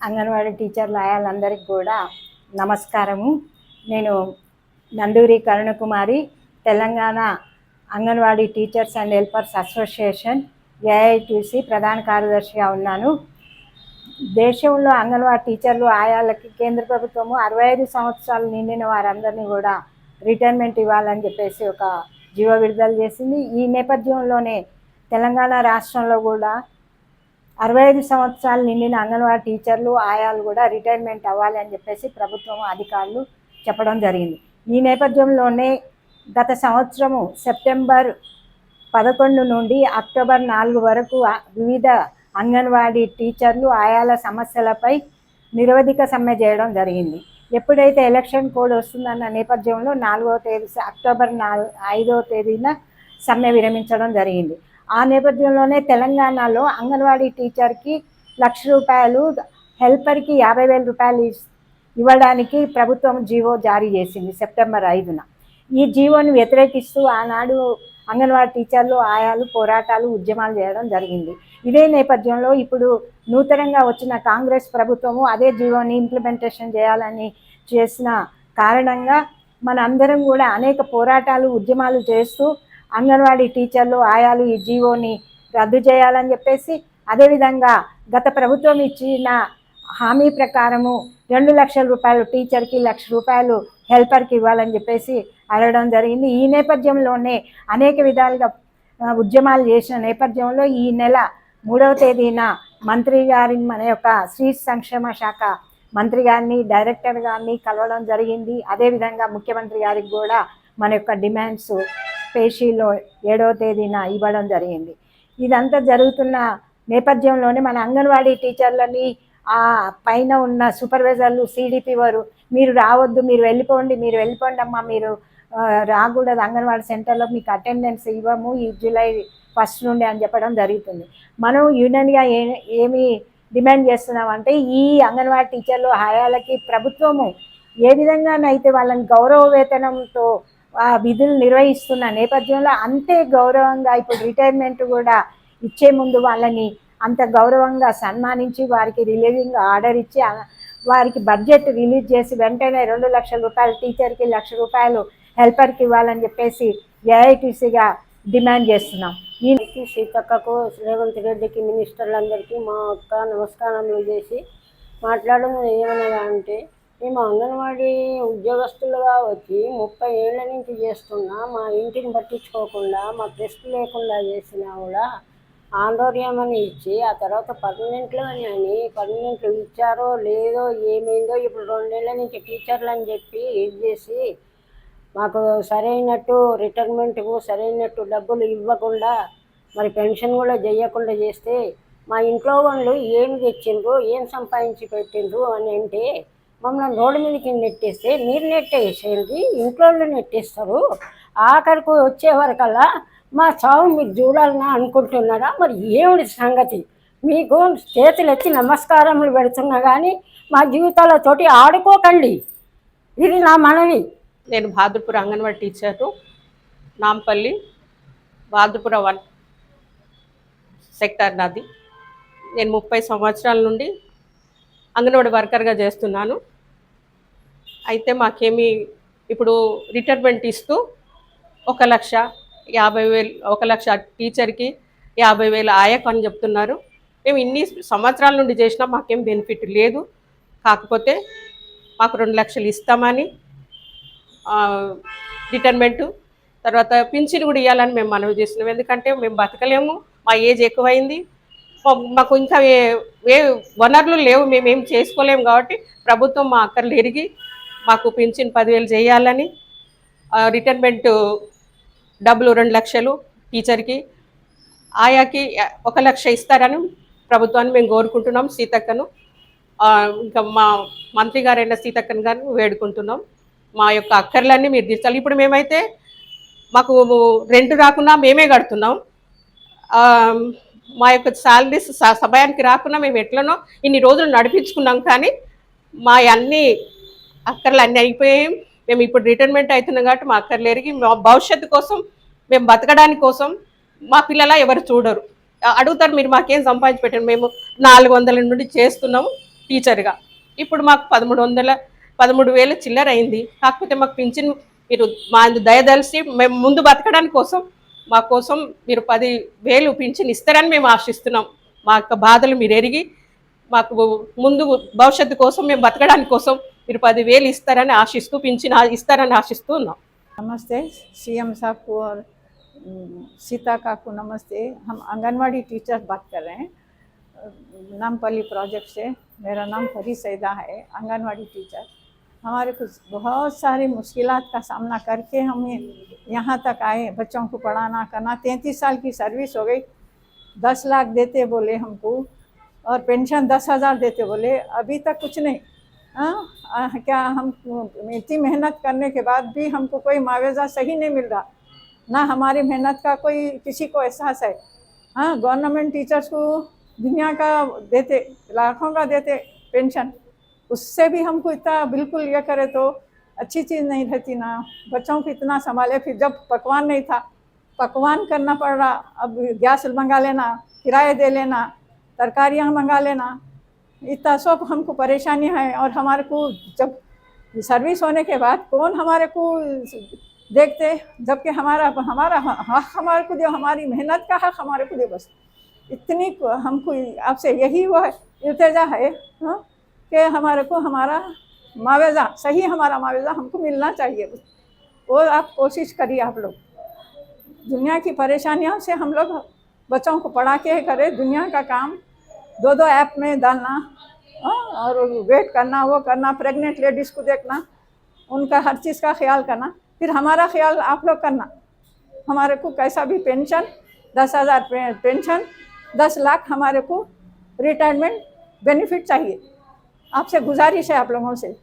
అంగన్వాడీ టీచర్లు లాయాలందరికీ కూడా నమస్కారము. నేను Nanduri Karunakumari Telangana anganwadi teachers and helpers association AITC ప్రధాన కార్యదర్శిగా ఉన్నాను. దేశంలో అంగన్వాడీ టీచర్లు ఆయాలకి కేంద్ర ప్రభుత్వము అరవై ఐదు సంవత్సరాలు నిండిన వారందరినీ కూడా రిటైర్మెంట్ ఇవ్వాలని చెప్పేసి ఒక జీవ విడుదల చేసింది. ఈ నేపథ్యంలోనే తెలంగాణ రాష్ట్రంలో కూడా అరవై ఐదు సంవత్సరాలు నిండిన అంగన్వాడీ టీచర్లు ఆయాలు కూడా రిటైర్మెంట్ అవ్వాలి అని చెప్పేసి ప్రభుత్వం అధికారులు చెప్పడం జరిగింది. ఈ నేపథ్యంలోనే గత సంవత్సరము సెప్టెంబర్ పదకొండు నుండి అక్టోబర్ నాలుగు వరకు వివిధ అంగన్వాడీ టీచర్లు ఆయాల సమస్యలపై నిరవధిక సమ్మె చేయడం జరిగింది. ఎప్పుడైతే ఎలక్షన్ కోడ్ వస్తుందన్న నేపథ్యంలో నాలుగవ తేదీ అక్టోబర్ నాలుగు ఐదవ తేదీన సమ్మె విరమించడం జరిగింది. ఆ నేపథ్యంలోనే తెలంగాణలో అంగన్వాడీ టీచర్కి లక్ష రూపాయలు హెల్పర్కి యాభై వేల రూపాయలు ఇవ్వడానికి ప్రభుత్వం జీవో జారీ చేసింది సెప్టెంబర్ ఐదున. ఈ జీవోని వ్యతిరేకిస్తూ ఆనాడు అంగన్వాడీ టీచర్లు ఆయాలు పోరాటాలు ఉద్యమాలు చేయడం జరిగింది. ఇదే నేపథ్యంలో ఇప్పుడు నూతనంగా వచ్చిన కాంగ్రెస్ ప్రభుత్వము అదే జీవోని ఇంప్లిమెంటేషన్ చేయాలని చేసిన కారణంగా మన అందరం కూడా అనేక పోరాటాలు ఉద్యమాలు చేస్తూ అంగన్వాడీ టీచర్లు ఆయాలు ఈ జీవోని రద్దు చేయాలని చెప్పేసి అదేవిధంగా గత ప్రభుత్వం ఇచ్చిన హామీ ప్రకారము రెండు లక్షల రూపాయలు టీచర్కి లక్ష రూపాయలు హెల్పర్కి ఇవ్వాలని చెప్పేసి అడగడం జరిగింది. ఈ నేపథ్యంలోనే అనేక విధాలుగా ఉద్యమాలు చేసిన నేపథ్యంలో ఈ నెల మూడవ తేదీన మంత్రి గారిని మన యొక్క స్త్రీ సంక్షేమ శాఖ మంత్రి గారిని డైరెక్టర్ గారిని కలవడం జరిగింది. అదేవిధంగా ముఖ్యమంత్రి గారికి కూడా మన యొక్క డిమాండ్స్ పేషీలో ఏడవ తేదీన ఇవ్వడం జరిగింది. ఇదంతా జరుగుతున్న నేపథ్యంలోనే మన అంగన్వాడీ టీచర్లని ఆ పైన ఉన్న సూపర్వైజర్లు సీడీపీ వారు మీరు రావద్దు మీరు వెళ్ళిపోండి మీరు వెళ్ళిపోండి అమ్మా మీరు రాకూడదు అంగన్వాడీ సెంటర్లో మీకు అటెండెన్స్ ఇవ్వము ఈ జూలై ఫస్ట్ నుండి అని చెప్పడం జరుగుతుంది. మనం యూనియన్గా ఏ ఏమి డిమాండ్ చేస్తున్నామంటే ఈ అంగన్వాడీ టీచర్లు హయాలకి ప్రభుత్వము ఏ విధంగానైతే వాళ్ళని గౌరవ వేతనంతో ఆ విధులు నిర్వహిస్తున్న నేపథ్యంలో అంతే గౌరవంగా ఇప్పుడు రిటైర్మెంట్ కూడా ఇచ్చే ముందు వాళ్ళని అంత గౌరవంగా సన్మానించి వారికి రిలీవింగ్ ఆర్డర్ ఇచ్చి వారికి బడ్జెట్ రిలీజ్ చేసి వెంటనే రెండు లక్షల రూపాయలు టీచర్కి లక్ష రూపాయలు హెల్పర్కి ఇవ్వాలని చెప్పేసి ఏఐటీసీగా డిమాండ్ చేస్తున్నాం. ఈ సీతక్కకు రేవంత్ రెడ్డికి మినిస్టర్లందరికీ మా అక్క నమస్కారం చేసి మాట్లాడడం ఏమనగా అంటే మేము అంగన్వాడీ ఉద్యోగస్తులుగా వచ్చి ముప్పై ఏళ్ళ నుంచి చేస్తున్నా మా ఇంటిని పట్టించుకోకుండా మా టెస్ట్ లేకుండా చేసిన కూడా ఆందోళన అని ఇచ్చి ఆ తర్వాత పర్మనెంట్లు అని అని పర్మనెంట్లు ఇచ్చారో లేదో ఏమైందో ఇప్పుడు రెండేళ్ళ నుంచి టీచర్లు అని చెప్పి ఇది చేసి మాకు సరైనట్టు రిటైర్మెంట్కు సరైనట్టు డబ్బులు ఇవ్వకుండా మరి పెన్షన్ కూడా చేయకుండా చేస్తే మా ఇంట్లో వాళ్ళు ఏమి తెచ్చిండ్రు ఏం సంపాదించి పెట్టిండ్రు అని అంటే మమ్మల్ని రోడ్డు మీదకి నెట్టేస్తే మీరు నెట్టేసేది ఇంట్లో నెట్టేస్తారు. ఆఖరికి వచ్చే వరకల్లా మా చావు మీరు చూడాలని అనుకుంటున్నారా? మరి ఏమిటి సంగతి? మీకు చేతులు ఎత్తి నమస్కారములు పెడుతున్నా కానీ మా జీవితాలతోటి ఆడుకోకండి. ఇది నా మనవి. నేను Badupura anganwadi teacher Nampally Badupura one sector నాది. నేను ముప్పై సంవత్సరాల నుండి అంగన్వాడీ వర్కర్గా చేస్తున్నాను. అయితే మాకేమి ఇప్పుడు రిటైర్మెంట్ ఇస్తూ ఒక లక్ష యాభై వేలు ఒక లక్ష టీచర్కి యాభై వేలు ఆయకు అని చెప్తున్నారు. మేము ఇన్ని సంవత్సరాల నుండి చేసినా మాకేం బెనిఫిట్ లేదు. కాకపోతే మాకు రెండు లక్షలు ఇస్తామని రిటైర్మెంట్ తర్వాత పింఛన్ కూడా ఇవ్వాలని మేము మనవి చేస్తున్నాం. ఎందుకంటే మేము బతకలేము మా ఏజ్ ఎక్కువైంది. మాకు ఇంకా ఏ వనరులు లేవు మేము ఏం చేసుకోలేము కాబట్టి ప్రభుత్వం మా అక్కర్లు ఎరిగి మాకు పింఛన్ పదివేలు చేయాలని రిటైర్మెంట్ డబ్బులు రెండు లక్షలు టీచర్కి ఆయాకి ఒక లక్ష ఇస్తారని ప్రభుత్వాన్ని మేము కోరుకుంటున్నాం సీతక్కను. ఇంకా మా మంత్రి గారైన సీతక్కను గారిని వేడుకుంటున్నాం. మా యొక్క అక్కర్లన్నీ మీరు తీర్చాలి. ఇప్పుడు మేమైతే మాకు రెంట్ రాకుండా మేమే కడుతున్నాం. మా యొక్క శాలరీస్ సమయానికి రాకుండా మేము ఎట్లనో ఇన్ని రోజులు నడిపించుకున్నాం కానీ మా అన్ని అక్కర్లు అన్నీ అయిపోయాయి. మేము ఇప్పుడు రిటైర్మెంట్ అవుతున్నాం కాబట్టి మా అక్కర్లు ఎరిగి మా భవిష్యత్తు కోసం మేము బతకడానికి కోసం మా పిల్లల ఎవరు చూడరు. అడుగుతారు మీరు మాకేం సంపాదించి పెట్టండి మేము నాలుగు వందల నుండి చేస్తున్నాము టీచర్గా. ఇప్పుడు మాకు పదమూడు వందల పదమూడు వేల చిల్లర అయింది. కాకపోతే మాకు పింఛన్ మీరు మా దయదలిసి మేము ముందు బతకడానికి కోసం మా కోసం మీరు పది వేలు పింఛన్ ఇస్తారని మేము ఆశిస్తున్నాం. మా యొక్క బాధలు మీరు ఎరిగి మాకు ముందు భవిష్యత్తు కోసం మేము బతకడానికి కోసం మీరు పదివేలు ఇస్తారని ఆశిస్తూ పింఛన్ ఆ- ఇస్తారని ఆశిస్తూ ఉన్నాం नमस्ते सीएम साहब को और अम, सीता का को नमस्ते हम आंगनवाड़ी टीचर बात कर रहे हैं अ, नामपल्ली प्रोजेक्ट से मेरा नाम फरी सैदा है आंगनवाड़ी टीचर हमारे कुछ बहुत सारी मुश्किलात का सामना करके हम ये यहाँ तक आए बच्चों को पढ़ाना करना तैंतीस साल की सर्विस हो गई दस लाख देते बोले हमको और पेंशन दस हज़ार देते बोले अभी तक कुछ नहीं हाँ आ, क्या हम इतनी मेहनत करने के बाद भी हमको कोई मुआवजा सही नहीं मिल रहा। ना हमारी मेहनत का कोई किसी को एहसास है। हाँ गवर्नमेंट टीचर्स को दुनिया का देते लाखों का देते पेंशन। उससे भी हमको इतना बिल्कुल ये करे तो अच्छी चीज़ नहीं रहती ना। बच्चों को इतना संभाले फिर जब पकवान नहीं था पकवान करना पड़ रहा। अब गैस मंगा लेना किराए दे लेना तरकारियाँ मंगा लेना। इतना सब हमको परेशानी है और हमारे को जब सर्विस होने के बाद कौन हमारे को देखते जबकि हमारा हमारा हक हमारे को दो हमारी मेहनत का हक हमारे को दो बस। इतनी हमको आपसे यही वो इल्तजा है हाँ, कि हमारे को हमारा मुआवजा सही हमारा मुआवजा हमको मिलना चाहिए। वो आप कोशिश करिए आप लोग। दुनिया की परेशानियों से हम लोग बच्चों को पढ़ा के करें दुनिया का काम दो दो ऐप में डालना हाँ, और वेट करना वो करना प्रेग्नेंट लेडीज़ को देखना उनका हर चीज़ का ख्याल करना फिर हमारा ख्याल आप लोग करना। हमारे को कैसा भी पेंशन दस हज़ार पेंशन दस लाख हमारे को रिटायरमेंट बेनिफिट चाहिए। आपसे गुजारिश है आप लोगों से।